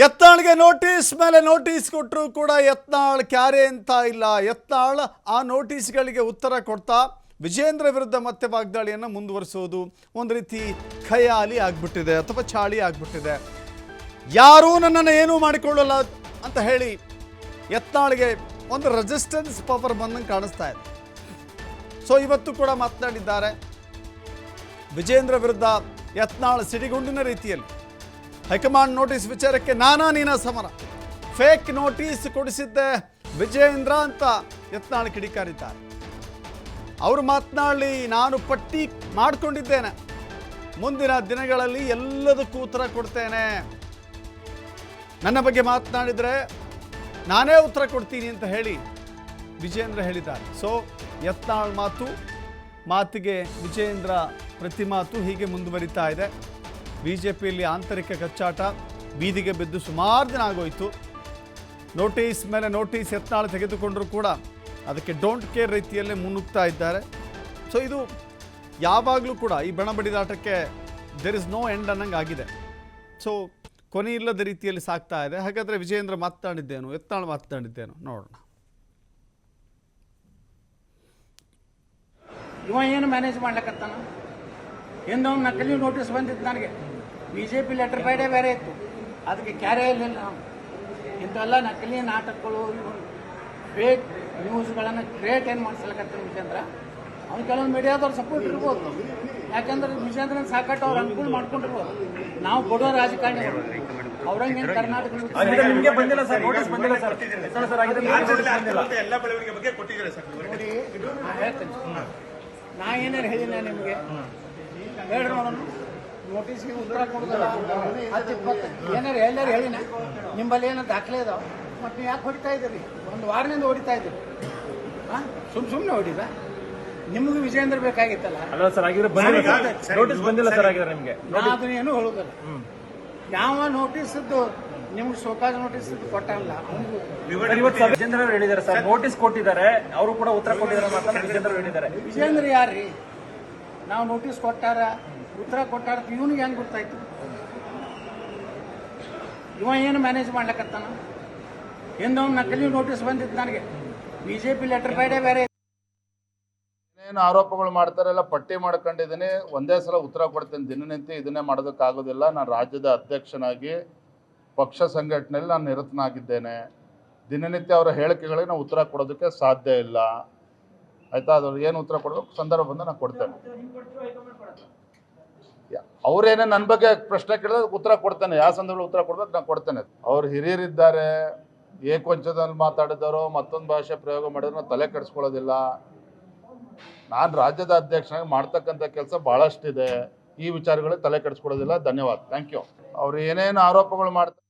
ಯತ್ನಾಳ್ಗೆ notice ಮೇಲೆ notice ಕೊಟ್ಟರೂ ಕೂಡ ಯತ್ನಾಳ್ ಕ್ಯಾರೆ ಅಂತ ಇಲ್ಲ. ಯತ್ನಾಳ್ ಆ ನೋಟಿಸ್ಗಳಿಗೆ ಉತ್ತರ ಕೊಡ್ತಾ, ವಿಜೇಂದ್ರ ವಿರುದ್ಧ ಮತ್ತೆ ವಾಗ್ದಾಳಿಯನ್ನು ಮುಂದುವರಿಸೋದು ಒಂದು ರೀತಿ ಖಯಾಲಿ ಆಗಿಬಿಟ್ಟಿದೆ ಅಥವಾ ಚಾಳಿ ಆಗಿಬಿಟ್ಟಿದೆ. ಯಾರೂ ನನ್ನನ್ನು ಏನೂ ಮಾಡಿಕೊಳ್ಳಲ್ಲ ಅಂತ ಹೇಳಿ ಯತ್ನಾಳ್ಗೆ ಒಂದು ರೆಸಿಸ್ಟೆನ್ಸ್ ಪವರ್ ಬಂದಂಗೆ ಕಾಣಿಸ್ತಾ ಇದೆ. ಸೊ ಇವತ್ತು ಕೂಡ ಮಾತನಾಡಿದ್ದಾರೆ ವಿಜೇಂದ್ರ ವಿರುದ್ಧ ಯತ್ನಾಳ್ ಸಿಡಿಗುಂಡಿನ ರೀತಿಯಲ್ಲಿ. ಹೈಕಮಾಂಡ್ ನೋಟಿಸ್ ವಿಚಾರಕ್ಕೆ ನಾನಾ ನೀನ ಸಮರ. ಫೇಕ್ ನೋಟಿಸ್ ಕೊಡಿಸಿದ್ದೆ ವಿಜೇಂದ್ರ ಅಂತ ಯತ್ನಾಳ್ ಕಿಡಿಕಾರಿದ್ದಾರೆ. ಅವರು ಮಾತನಾಡಲಿ ನಾನು ಪಟ್ಟಿ ಮಾಡಿಕೊಂಡಿದ್ದೇನೆ. ಮುಂದಿನ ದಿನಗಳಲ್ಲಿ ಎಲ್ಲದಕ್ಕೂ ಉತ್ತರ ಕೊಡ್ತೇನೆ. ನನ್ನ ಬಗ್ಗೆ ಮಾತನಾಡಿದರೆ ನಾನೇ ಉತ್ತರ ಕೊಡ್ತೀನಿ ಅಂತ ಹೇಳಿ ವಿಜೇಂದ್ರ ಹೇಳಿದ್ದಾರೆ. ಸೊ ಯತ್ನಾಳ್ ಮಾತು, ಮಾತಿಗೆ ವಿಜೇಂದ್ರ ಪ್ರತಿ ಮಾತು ಹೀಗೆ ಮುಂದುವರಿತಾ ಇದೆ. ಬಿ ಜೆ ಆಂತರಿಕ ಕಚ್ಚಾಟ, ಬೀದಿಗೆ ಬಿದ್ದು ಸುಮಾರು ದಿನ ಆಗೋಯಿತು. ನೋಟಿಸ್ ಮೇಲೆ ನೋಟಿಸ್ ಎತ್ತಾಳೆ ತೆಗೆದುಕೊಂಡರೂ ಕೂಡ ಅದಕ್ಕೆ ಡೋಂಟ್ ಕೇರ್ ರೀತಿಯಲ್ಲೇ ಮುನ್ನುಗ್ತಾ ಇದ್ದಾರೆ. ಸೊ ಇದು ಯಾವಾಗಲೂ ಕೂಡ ಈ ಬಣ ಬಡಿದಾಟಕ್ಕೆ ದೇರ್ ಇಸ್ ನೋ ಎಂಡ್ ಅನ್ನಂಗೆ ಆಗಿದೆ. ಸೊ ಕೊನೆ ಇಲ್ಲದ ರೀತಿಯಲ್ಲಿ ಸಾಕ್ತಾ ಇದೆ. ಹಾಗಾದರೆ ವಿಜಯೇಂದ್ರ ಮಾತನಾಡಿದ್ದೇನು? ಎತ್ತಾಳು ಮಾತನಾಡಿದ್ದೇನು? ನೋಡೋಣ. ಇವ ಏನು ಮ್ಯಾನೇಜ್ ಮಾಡ್ಲಕತ್ತಾನ? ಹಿಂದೆ ಒಂದು ನಕಲಿ ನೋಟಿಸ್ ಬಂದಿತ್ತು ನನಗೆ. ಬಿ ಜೆ ಪಿ ಲೆಟರ್ ರೈಡೇ ಬೇರೆ ಇತ್ತು. ಅದಕ್ಕೆ ಕ್ಯಾರೇ ಇರಲಿಲ್ಲ ನಾವು ಇಂಥವೆಲ್ಲ ನಕಲಿ ನಾಟಕಗಳು ಫೇಕ್ ನ್ಯೂಸ್ಗಳನ್ನು ಕ್ರಿಯೇಟ್ ಏನು ಮಾಡಿಸ್ಲಕತ್ತಾನ ವಿಜೇಂದ್ರ ಅವ್ನು ಕೆಲವೊಂದು ಮೀಡಿಯಾದವ್ರು ಸಪೋರ್ಟ್ ಇರ್ಬೋದು. ಯಾಕಂದ್ರೆ ವಿಜೇಂದ್ರನ ಸಾಕಟ್ಟು ಅವ್ರು ಅನುಕೂಲ ಮಾಡ್ಕೊಂಡಿರ್ಬೋದು. ನಾವು ಕೊಡೋ ರಾಜಕಾರಣಿ ಅವ್ರಂಗೆ ಕರ್ನಾಟಕ ಸರ್. ನೋಟಿಸ್ ಬಂದಿಲ್ಲ ಸರ್ ಸರ್. ಸರ್ ಹಾಗಿದ್ರೆ ನಿಮ್ಗೆ ಎಲ್ಲ ಬೆಳವಣಿಗೆ ಬಗ್ಗೆ ಕೊಟ್ಟಿದ್ದಾರೆ ಸರ್? ವಿವರಣೆ. ನೋಡಿ ನಾ ಏನೇನು ಹೇಳಿನ ನಿಮಗೆ? ಹೇಳ್ರಿ ನೋಡೋಣ. ನೋಟಿಸ್ಗೆ ಉತ್ತರ ಕೊಡೋದಲ್ಲ. ಹತ್ತು ಇಪ್ಪತ್ತು. ಏನಾರು ಎಲ್ಲಾರು ಹೇಳಿನ? ನಿಮ್ಮಲ್ಲಿ ಏನೋ ದಾಖಲೆ ಇದಾವ? ಮತ್ತೆ ನೀವು ಯಾಕೆ ಹೊಡಿತಾ ಇದ್ದೀರಿ ಒಂದು ವಾರದಿಂದ ಹೊಡಿತಾ ಇದ್ದೀರಿ ಹಾಂ ಸುಮ್ ಸುಮ್ಮನೆ ಹೊಡಿದ? ನಿಮಗೂ ವಿಜೇಂದ್ರ ಬೇಕಾಗಿತ್ತಲ್ಲ? ಅಲ್ಲ ಸರ್ ಹಾಗಿದ್ರೆ ಬಂದಿಲ್ಲ ನೋಟಿಸ್ ಬಂದಿಲ್ಲ ಸರ್. ನಿಮ್ಗೆ. ಅದನ್ನ ಏನು ಹೇಳೋದಲ್ಲ. ಯಾವ ನೋಟಿಸ್ ನಿಮ್ಗೆ ಶೋಕಾಜ್ ನೋಟಿಸ್ ಕೊಟ್ಟಲ್ಲ? ಇವತ್ತು ವಿಜೇಂದ್ರ ಅವರು ಹೇಳಿದ್ದಾರೆ ಸರ್. ನೋಟಿಸ್ ಕೊಟ್ಟಿದ್ದಾರೆ. ಅವರು ಕೂಡ ಉತ್ತರ ಕೊಟ್ಟಿದ್ದಾರೆ ಮಾತ್ರ ವಿಜೇಂದ್ರ ಅವರು ಹೇಳಿದ್ದಾರೆ. ವಿಜೇಂದ್ರ ಯಾರ್ರಿ? ನಾವು ನೋಟಿಸ್ ಕೊಟ್ಟಾರ? ಉತ್ತರ ಕೊಟ್ಟಾರ ಇವನಿಗೆ ಹೆಂಗೆ ಗೊತ್ತಾಯ್ತು? ಇವ ಏನು ಮ್ಯಾನೇಜ್ ಮಾಡ್ಲಕತ್ತಾನ? ಎಂದ ನಕಲಿ ನೋಟಿಸ್ ಬಂದಿತ್ತು ನನಗೆ. ಬಿಜೆಪಿ ಲೆಟರ್ ಬೇಡ ಬೇರೆ. ಏನು ಆರೋಪಗಳು ಮಾಡ್ತಾರೆಲ್ಲ ಪಟ್ಟಿ ಮಾಡ್ಕೊಂಡಿದ್ದೀನಿ. ಒಂದೇ ಸಲ ಉತ್ತರ ಕೊಡ್ತೀನಿ. ದಿನನಿತ್ಯ ಇದನ್ನೇ ಮಾಡೋದಕ್ಕಾಗೋದಿಲ್ಲ. ನಾನು ರಾಜ್ಯದ ಅಧ್ಯಕ್ಷನಾಗಿ ಪಕ್ಷ ಸಂಘಟನೆಯಲ್ಲಿ ನಾನು ನಿರತನಾಗಿದ್ದೇನೆ. ದಿನನಿತ್ಯ ಅವರ ಹೇಳಿಕೆಗಳಿಗೆ ನಾವು ಉತ್ತರ ಕೊಡೋದಕ್ಕೆ ಸಾಧ್ಯ ಇಲ್ಲ. ಆಯ್ತಾ? ಅದ್ರ ಏನು ಉತ್ತರ ಕೊಡಬೇಕು? ಸಂದರ್ಭ ಬಂದು ನಾನು ಕೊಡ್ತೇನೆ. ಅವ್ರೇನೇ ನನ್ನ ಬಗ್ಗೆ ಪ್ರಶ್ನೆ ಕೇಳಿದ್ರೆ ಉತ್ತರ ಕೊಡ್ತಾನೆ. ಯಾವ ಸಂದರ್ಭದಲ್ಲಿ ಉತ್ತರ ಕೊಡ್ಬೇಕು ನಾನು ಕೊಡ್ತೇನೆ ಅವ್ರು ಹಿರಿಯರಿದ್ದಾರೆ, ಏಕವಂಚದಲ್ಲಿ ಮಾತಾಡಿದವರು ಮತ್ತೊಂದು ಭಾಷೆ ಪ್ರಯೋಗ ಮಾಡಿದ್ರೆ ನಾನು ತಲೆ ಕೆಡಿಸ್ಕೊಳ್ಳೋದಿಲ್ಲ. ನಾನು ರಾಜ್ಯದ ಅಧ್ಯಕ್ಷನಾಗಿ ಮಾಡ್ತಕ್ಕಂಥ ಕೆಲಸ ಭಾಳಷ್ಟಿದೆ ಈ ವಿಚಾರಗಳಿಗೆ ತಲೆ ಕೆಡಿಸ್ಕೊಳ್ಳೋದಿಲ್ಲ. ಧನ್ಯವಾದ. Thank you. ಅವ್ರು ಏನೇನು ಆರೋಪಗಳು ಮಾಡ್ತಾರೆ